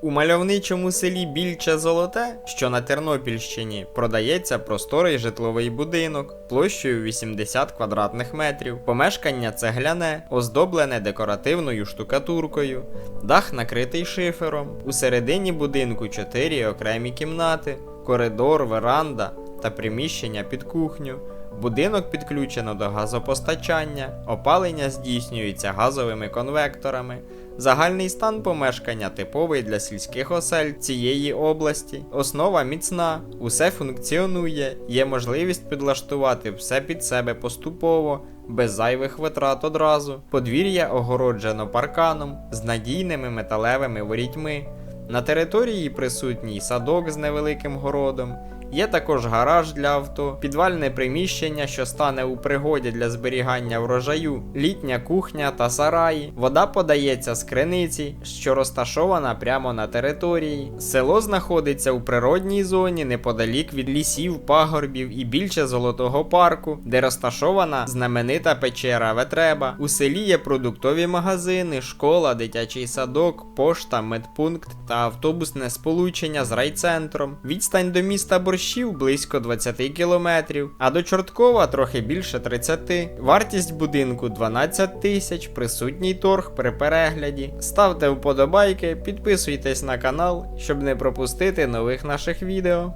У мальовничому селі Більче Золоте, що на Тернопільщині, продається просторий житловий будинок площею 80 квадратних метрів. Помешкання цегляне, оздоблене декоративною штукатуркою, дах накритий шифером. У середині будинку 4 окремі кімнати, коридор, веранда та приміщення під кухню. Будинок підключено до газопостачання, опалення здійснюється газовими конвекторами. Загальний стан помешкання типовий для сільських осель цієї області. Основа міцна, усе функціонує, є можливість підлаштувати все під себе поступово, без зайвих витрат одразу. Подвір'я огороджено парканом з надійними металевими ворітьми. На території присутній садок з невеликим городом. Є також гараж для авто, підвальне приміщення, що стане у пригоді для зберігання врожаю, літня кухня та сараї. Вода подається з криниці, що розташована прямо на території. Село знаходиться у природній зоні неподалік від лісів, пагорбів і більше золотого парку, де розташована знаменита печера Ветреба. У селі є продуктові магазини, школа, дитячий садок, пошта, медпункт та автобусне сполучення з райцентром. Відстань до міста Борщів близько 20 кілометрів, а до Чорткова трохи більше 30. Вартість будинку 12 тисяч, присутній торг при перегляді. Ставте вподобайки, підписуйтесь на канал, щоб не пропустити нових наших відео.